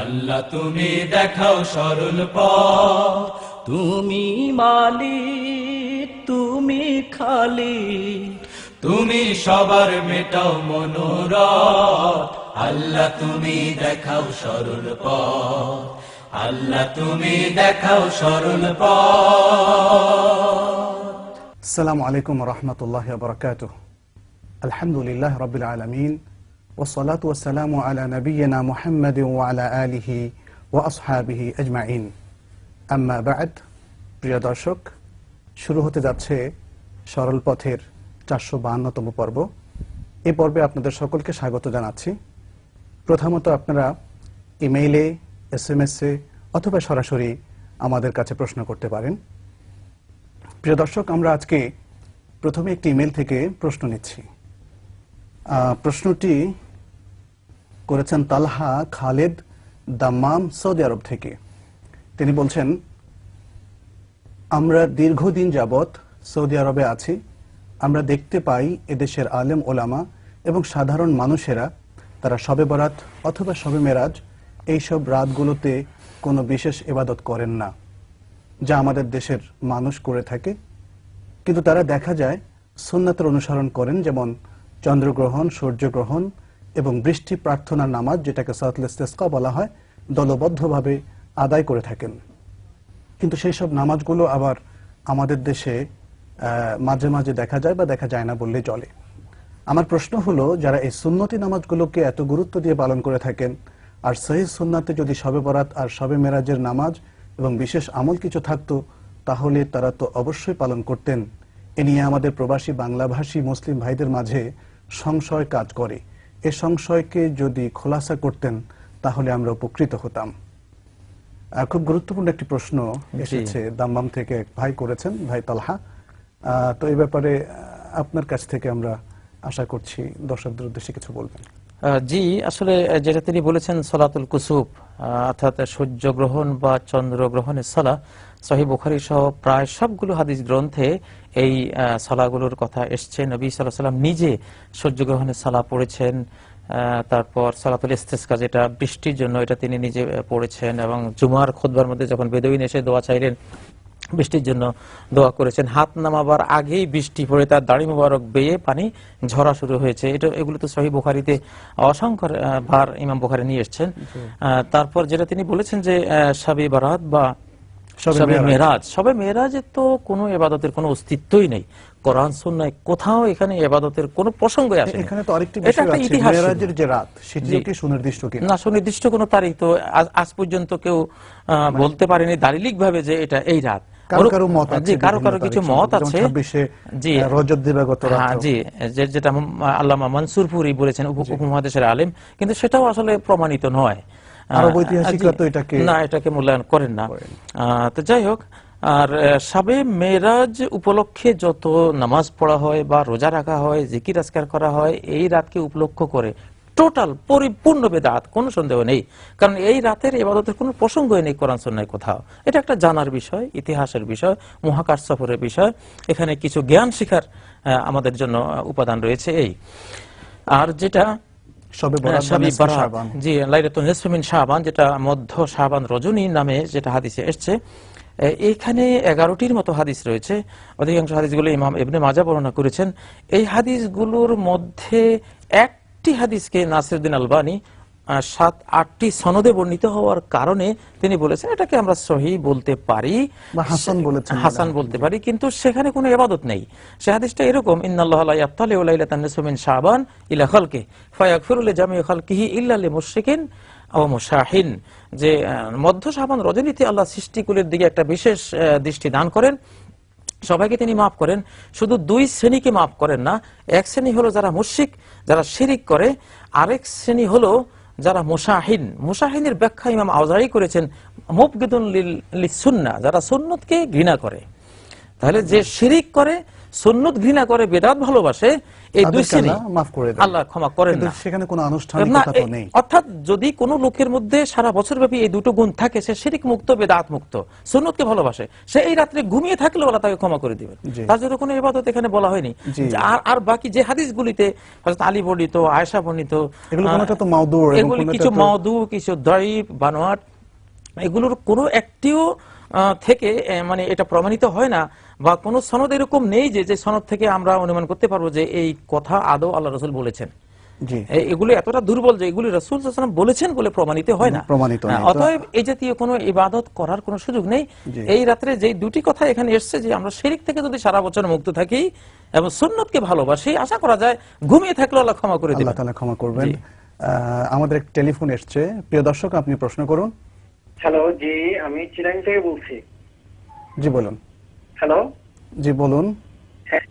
আল্লাহ, তুমি দেখাও সরল পথ। তুমি মালি তুমি খালি তুমি সবার মেটাও মনোরথ। আল্লাহ, তুমি দেখাও সরল পথ। আল্লাহ, তুমি দেখাও সরল পথ। সালামু আলাইকুম রহমতুল্লাহ বরকাত আলহামদুলিল্লাহ রবিল আলমিন। والصلاة والسلام على نبينا محمد وعلى آله وأصحابه أجمعين أما بعد প্রিয় দর্শক শুরু হতে যাচ্ছে সরল পথের চারশো বাহান্নতম পর্ব এই পর্বে আপনাদের সকলকে স্বাগত জানাচ্ছি প্রথমত আপনারা ইমেইলে এস এম এ অথবা সরাসরি আমাদের কাছে প্রশ্ন করতে পারেন প্রিয় দর্শক আমরা আজকে প্রথমে একটি ইমেল থেকে প্রশ্ন নিচ্ছি আহ, প্রশ্নটি করেছেন Talha, Khaled, Dammam, Saudi Arabia থেকে। তিনি বলছেন, আমরা দীর্ঘদিন যাবৎ সৌদি আরবে আছি। আমরা দেখতে পাই এদেশের আলেম ওলামা এবং সাধারণ মানুষেরা, তারা শবে বরাত অথবা শবে মেরাজ এইসব রাতগুলোতে কোনো বিশেষ এবাদত করেন না, যা আমাদের দেশের মানুষ করে থাকে। কিন্তু তারা দেখা যায় সুন্নাতের অনুসরণ করেন, যেমন চন্দ্রগ্রহণ, সূর্যগ্রহণ এবং বৃষ্টি প্রার্থনার নামাজ, যেটাকে সাতলেস্তেস্কা বলা হয়, দলবদ্ধভাবে আদায় করে থাকেন। কিন্তু সেই সব নামাজগুলো আবার আমাদের দেশে মাঝে মাঝে দেখা যায় বা দেখা যায় না বললে চলে। আমার প্রশ্ন হলো, যারা এই সুন্নতি নামাজগুলোকে এত গুরুত্ব দিয়ে পালন করে থাকেন, আর সহি সুন্নাতে যদি শবে বরাত আর শবে মেরাজের নামাজ এবং বিশেষ আমল কিছু থাকতো, তাহলে তারা তো অবশ্যই পালন করতেন। এ নিয়ে আমাদের প্রবাসী বাংলাভাষী মুসলিম ভাইদের মাঝে সংশয় কাজ করে। এ সংশয়কে যদি খোলাসা করতেন তাহলে আমরা উপকৃত হতাম। খুব গুরুত্বপূর্ণ একটি প্রশ্ন এসেছে দামবাম থেকে এক ভাই করেছেন ভাই তালহা। তো এই ব্যাপারে আপনার কাছ থেকে আমরা আশা করছি দর্শকদের উদ্দেশ্যে কিছু বলবেন। জি, আসলে যেটা তিনি বলেছেন, সলাতুল কুসুব অর্থাৎ সূর্যগ্রহণ বা চন্দ্রগ্রহণের সলা সহি বুখারি সহ প্রায় সবগুলো হাদিস গ্রন্থে এই সলাগুলোর কথা এসছে। নবী সাল্লাহ সাল্লাম নিজে সূর্যগ্রহণের সলা পড়েছেন তারপর সলাতুল ইস্তেস্কা, যেটা বৃষ্টির জন্য, এটা তিনি নিজে পড়েছেন এবং জুমার খোদবার মধ্যে যখন বেদুইন এসে দোয়া চাইলেন বৃষ্টির জন্য দোয়া করেছেন। হাত নামাবার আগেই বৃষ্টি পড়ে তার দাড়ি মোবারক বেয়ে পানি ঝরা শুরু হয়েছে। এটা এগুলো তো সহি বুখারিতে অসংখ্য বার ইমাম বুখারি নিয়ে এসছেন। তারপর যেটা তিনি বলেছেন যে সাবি বারাত বা সবে মেরাজ। মেরাজ সবে মেরাজে তো কোনো এবাদতের কোনো অস্তিত্বই নেই। কোরআন সুন্নায় কোথাও এখানে এবাদতের কোনো আসে এখানে তো আরেকটি বিষয় আছে মেরাজের যে রাত কি সুনির্দিষ্ট কিনা? না সুনির্দিষ্ট কোনো তারিখ তো আজ- পর্যন্ত কেউ আহ, বলতে পারেনি দালিলিক ভাবে যে এটা এই রাত। কারও কারও মত আছে জি কারও বিভিন্ন কারও কিছু মত আছে যেমন 26 এ, জি। রজব দিবাগত রাত হ্যাঁ জি যেটা আল্লামা মনসুরপুরি বলেছেন উপ- উপমহাদেশের আলেম কিন্তু সেটাও আসলে প্রমাণিত নয়। আরব ঐতিহাসিকরা তো এটাকে না এটাকে মূল্যায়ন করেন না। তো যাই হোক আর সাবে মেরাজ উপলক্ষে যত নামাজ পড়া হয় বা রোজা রাখা হয় জিকির আজকার করা হয় এই রাতকে উপলক্ষ করে টোটাল পরিপূর্ণ বেদাত কোনো সন্দেহ নেই। কারণ এই রাতের এবাদতের কোনো প্রসঙ্গই নেই কোরআন সন্ন্যায় কোথাও। এটা একটা জানার বিষয় ইতিহাসের বিষয় মহাকাশ সফরের বিষয়। এখানে কিছু জ্ঞান শিখার আমাদের জন্য উপাদান রয়েছে এই। আর যেটা। জি লাইলাতুল মধ্য রজনী নামে যেটা হাদিসে এসছে। এ, এইখানে এগারোটির মতো হাদিস রয়েছে। অধিকাংশ হাদিসগুলো ইমাম ইবনে মাজা বর্ণনা করেছেন। এই হাদিসগুলোর মধ্যে একটি হাদিসকে নাসিরুদ্দিন আলবানী সাত আটটি সনদে বর্ণিত হওয়ার কারণে তিনি বলেছেন এটাকে আমরা সহি বলতে পারি। হাসান বলেছেন। হাসান বলতে পারি কিন্তু সেখানে কোনো এবাদত নেই। সে হাদিসটা এরকম ইন্নাল্লাহ লা ইয়াত্তালিউ লাইলাতান নিসফি মিন শাবান ইলা খালকি ফায়াগফিরু লিজামিই খালকিহি ইল্লা লিমুশরিকিন আও মুশাহিন। যে মধ্য শাবান রজনীতি আল্লাহ সৃষ্টিকুলের দিকে একটা বিশেষ দৃষ্টি দান করেন। সবাইকে তিনি মাফ করেন। শুধু দুই শ্রেণীকে মাফ করেন না, এক শ্রেণি হলো যারা মুশিক যারা শিরিক করে, আরেক শ্রেণি হলো যারা মুসাহিন মুসাহিনের ব্যাখ্যা ইমাম আওজারি করেছেন মুফগিদুল সুন্না যারা সুন্নতকে ঘৃণা করে। তাহলে যে শিরিক করে সুন্নত ঘৃণা করে বেদাত ভালোবাসে এই দুই শ্রেণি মাফ করে আল্লাহ ক্ষমা করেন না। সেখানে কোনো আনুষ্ঠানিকতা তো নেই। অর্থাৎ যদি কোনো লোকের মধ্যে সারা বছর ব্যাপী এই দুটো গুণ থাকে সে শিরিক মুক্ত বেদাত মুক্ত সুন্নতকে ভালোবাসে সে এই রাত্রে ঘুমিয়ে থাকলেও আল্লাহ তাকে ক্ষমা করে দিবেন। তার জন্য কোনো ইবাদত এখানে বলা হয়নি। আর আর বাকি যে হাদিসগুলিতে হযরত আলী বর্ণিত আয়েশা বর্ণিত এগুলো কোনোটা তো মাউদু এগুলি কিছু মাউদু কিছু দয়ীফ বানোয়াট এগুলোর কোনো একটিও থেকে মানে এটা প্রমাণিত হয় না বা কোনো সনদ এরকম নেই যে যে সনদ থেকে আমরা অনুমান করতে পারব যে এই কথা আদৌ আল্লাহ রসুল বলেছেন। জি। এগুলো এতটা দুর্বল যে এগুলি রসুল বলেছেন বলে প্রমাণিত হয় না। প্রমাণিত হ্যাঁ, অতএব এই জাতীয় কোনো ইবাদত করার কোনো সুযোগ নেই। এই রাত্রে যে দুটি কথা এখানে এসছে যে আমরা শিরিক থেকে যদি সারা বছর মুক্ত থাকি এবং সুন্নতকে ভালোবাসি আশা করা যায় ঘুমিয়ে থাকলেও আল্লাহ ক্ষমা করে আল্লাহ দেবেন। তাআলা ক্ষমা করবেন। আহ, আমাদের এক টেলিফোন এসছে। প্রিয় দর্শক আপনি প্রশ্ন করুন। হ্যালো জি আমি চিরাং থেকে বলছি। জি বলুন। হ্যালো জি বলুন। হ্যাঁ।